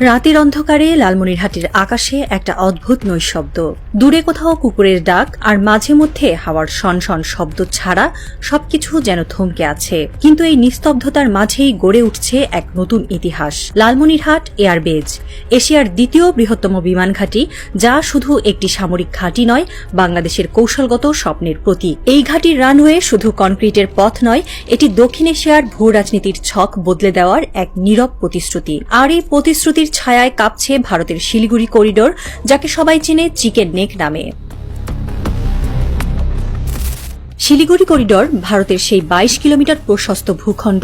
রাতের অন্ধকারে লালমনিরহাটের আকাশে একটা অদ্ভুত নৈশব্দ। দূরে কোথাও কুকুরের ডাক আর মাঝে মধ্যে হাওয়ার শনশন শব্দ ছাড়া সবকিছু যেন থমকে আছে। কিন্তু এই নিস্তব্ধতার মাঝেই গড়ে উঠছে এক নতুন ইতিহাস। লালমনিরহাট এয়ারবেজ, এশিয়ার দ্বিতীয় বৃহত্তম বিমান ঘাঁটি, যা শুধু একটি সামরিক ঘাঁটি নয়, বাংলাদেশের কৌশলগত স্বপ্নের প্রতীক। এই ঘাঁটির রানওয়ে শুধু কনক্রিটের পথ নয়, এটি দক্ষিণ এশিয়ার ভূ রাজনীতির ছক বদলে দেওয়ার এক নীরব প্রতিশ্রুতি। আর এই প্রতিশ্রুতির ছায়ায় কাঁপছে ভারতের শিলিগুড়ি করিডোর, যাকে সবাই চেনে চিকেন নেক নামে। শিলিগুড়ি করিডোর ভারতের সেই বাইশ কিলোমিটার প্রশস্ত ভূখণ্ড,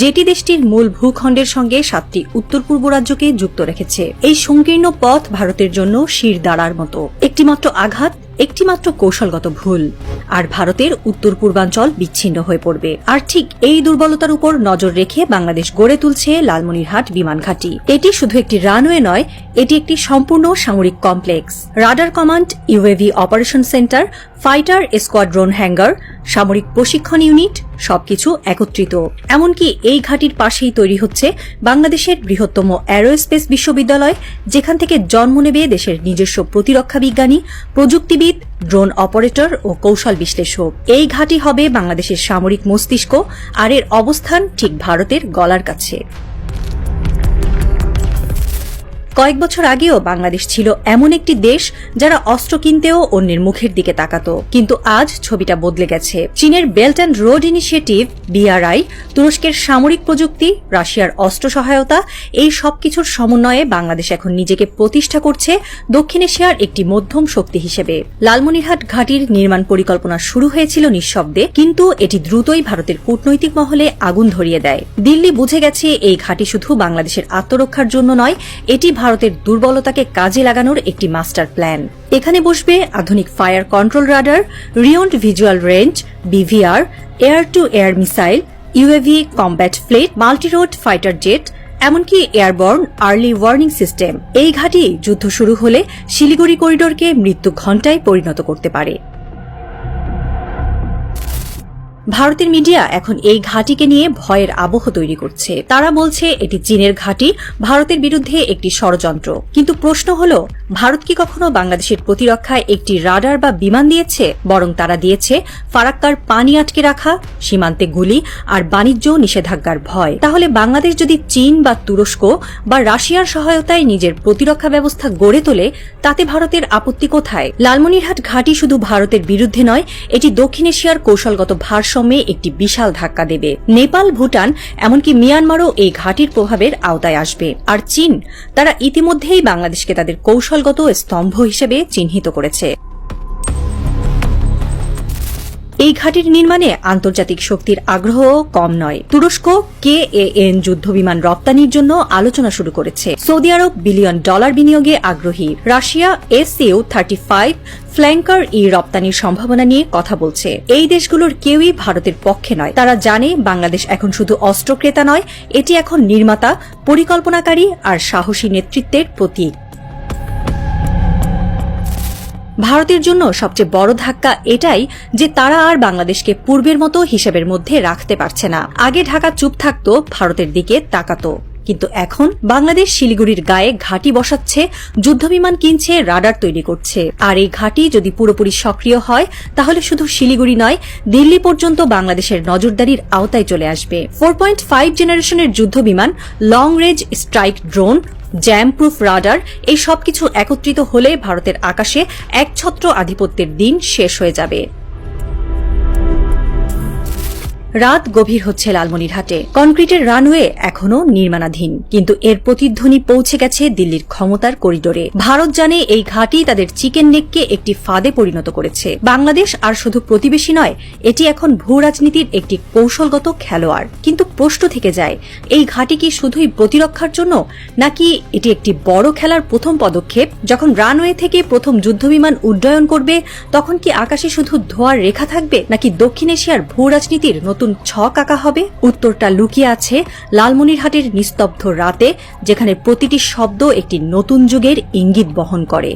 যেটি দেশটির মূল ভূখণ্ডের সঙ্গে সাতটি উত্তর পূর্ব রাজ্যকে যুক্ত রেখেছে। এই সংকীর্ণ পথ ভারতের জন্য শির দাঁড়ার মতো। একটিমাত্র আঘাত, একটিমাত্র কৌশলগত ভুল। আর ভারতের উত্তর পূর্বাঞ্চল বিচ্ছিন্ন হয়ে পড়বে। আর ঠিক এই দুর্বলতার উপর নজর রেখে বাংলাদেশ গড়ে তুলছে লালমনিরহাট বিমান ঘাঁটি। এটি শুধু একটি রানওয়ে নয়, এটি একটি সম্পূর্ণ সামরিক complex. Radar command, UAV operation centre, fighter squadron hangar, সামরিক প্রশিক্ষণ ইউনিট সবকিছু একত্রিত। এমনকি এই ঘাটির পাশেই তৈরি হচ্ছে বাংলাদেশের বৃহত্তম অ্যারোস্পেস বিশ্ববিদ্যালয়, যেখান থেকে জন্ম নেবে দেশের নিজস্ব প্রতিরক্ষা বিজ্ঞানী, প্রযুক্তিবিদ, ড্রোন অপারেটর ও কৌশল বিশ্লেষক। এই ঘাটি হবে বাংলাদেশের সামরিক মস্তিষ্ক আর এর অবস্থান ঠিক ভারতের গলার কাছে। কয়েক বছর আগেও বাংলাদেশ ছিল এমন একটি দেশ যারা অস্ত্র কিনতেও অন্যের মুখের দিকে তাকাত। কিন্তু আজ ছবিটা বদলে গেছে। চীনের belt and road initiative, BRI, তুরস্কের সামরিক প্রযুক্তি, রাশিয়ার অস্ত্র সহায়তা, এই সবকিছুর সমন্বয়ে বাংলাদেশ এখন নিজেকে প্রতিষ্ঠা করছে দক্ষিণ এশিয়ার একটি মধ্যম শক্তি হিসেবে। লালমনিরহাট ঘাটির নির্মাণ পরিকল্পনা শুরু হয়েছিল নিঃশব্দে, কিন্তু এটি দ্রুতই ভারতের কূটনৈতিক মহলে আগুন ধরিয়ে দেয়। দিল্লি বুঝে গেছে এই ঘাটি শুধু বাংলাদেশের আত্মরক্ষার জন্য নয়, এটি ভারতের দুর্বলতাকে কাজে লাগানোর একটি মাস্টার প্ল্যান। এখানে বসবে আধুনিক fire control radar beyond visual range, BVR, air to air missile, UAV combat fleet, multirole fighter jet, এমনকি এয়ারবর্ন আর্লি ওয়ার্নিং সিস্টেম। এই ঘাঁটি যুদ্ধ শুরু হলে শিলিগুড়ি করিডোরকে মৃত্যু ঘণ্টায় পরিণত করতে পারে। ভারতের মিডিয়া এখন এই ঘাঁটিকে নিয়ে ভয়ের আবহ তৈরি করছে। তারা বলছে, এটি চীনের ঘাঁটি, ভারতের বিরুদ্ধে একটি ষড়যন্ত্র। কিন্তু প্রশ্ন হল, ভারত কি কখনো বাংলাদেশের প্রতিরক্ষায় একটি রাডার বা বিমান দিয়েছে? বরং তারা দিয়েছে ফারাক্কার পানি আটকে রাখা, সীমান্তে গুলি আর বাণিজ্য নিষেধাজ্ঞার ভয়। তাহলে বাংলাদেশ যদি চীন বা তুরস্ক বা রাশিয়ার সহায়তায় নিজের প্রতিরক্ষা ব্যবস্থা গড়ে তোলে, তাতে ভারতের আপত্তি কোথায়? লালমনিরহাট ঘাঁটি শুধু ভারতের বিরুদ্ধে নয়, এটি দক্ষিণ এশিয়ার কৌশলগত ভারসাম্যে একটি বিশাল ধাক্কা দেবে। নেপাল, ভুটান, এমনকি মিয়ানমারও এই ঘাটির প্রভাবের আওতায় আসবে। আর চীন, তারা ইতিমধ্যেই বাংলাদেশকে তাদের কৌশলগত স্তম্ভ হিসেবে চিহ্নিত করেছে। এই ঘাটির নির্মাণে আন্তর্জাতিক শক্তির আগ্রহ কম নয়। তুরস্ক কে এন যুদ্ধবিমান রপ্তানির জন্য আলোচনা শুরু করেছে। সৌদি আরব বিলিয়ন ডলার বিনিয়োগে আগ্রহী। Russia S U thirty five Flanker E রপ্তানির সম্ভাবনা নিয়ে কথা বলছে। এই দেশগুলোর কেউই ভারতের পক্ষে নয়। তারা জানে বাংলাদেশ এখন শুধু অস্ত্র ক্রেতা নয়, এটি এখন নির্মাতা, পরিকল্পনাকারী আর সাহসী নেতৃত্বের প্রতীক। ভারতের জন্য সবচেয়ে বড় ধাক্কা এটাই যে তারা আর বাংলাদেশকে পূর্বের মতো হিসেবের মধ্যে রাখতে পারছে না। আগে ঢাকা চুপ থাকত, ভারতের দিকে তাকাতো। কিন্তু এখন বাংলাদেশ শিলিগুড়ির গায়ে ঘাঁটি বসাচ্ছে, যুদ্ধবিমান কিনছে, রাডার তৈরি করছে। আর এই ঘাঁটি যদি পুরোপুরি সক্রিয় হয়, তাহলে শুধু শিলিগুড়ি নয়, দিল্লি পর্যন্ত বাংলাদেশের নজরদারির আওতায় চলে আসবে। ফোর পয়েন্ট ফাইভ জেনারেশনের যুদ্ধবিমান long range strike drone jam proof radar, এই সবকিছু একত্রিত হলে ভারতের আকাশে একছত্র আধিপত্যের দিন শেষ হয়ে যাবে। রাত গভীর হচ্ছে লালমনিরহাটে। কনক্রিটের রানওয়ে এখনও নির্মাণাধীন, কিন্তু এর প্রতিধ্বনি পৌঁছে গেছে দিল্লির ক্ষমতার করিডোরে। ভারত জানে এই ঘাঁটি তাদের চিকেন নেককে একটি ফাঁদে পরিণত করেছে। বাংলাদেশ আর শুধু প্রতিবেশী নয়, এটি এখন ভূ রাজনীতির একটি কৌশলগত খেলোয়াড়। কিন্তু প্রশ্ন থেকে যায়, এই ঘাঁটি কি শুধুই প্রতিরক্ষার জন্য, নাকি এটি একটি বড় খেলার প্রথম পদক্ষেপ? যখন রানওয়ে থেকে প্রথম যুদ্ধবিমান উড্ডয়ন করবে, তখন কি আকাশে শুধু ধোয়ার রেখা থাকবে, নাকি দক্ষিণ এশিয়ার ভূ রাজনীতির নতুন ছক আঁকা হবে। উত্তরটা লুকিয়ে আছে লালমনিরহাটের নিস্তব্ধ রাতে, যেখানে প্রতিটি শব্দ একটি নতুন যুগের ইঙ্গিত বহন করে।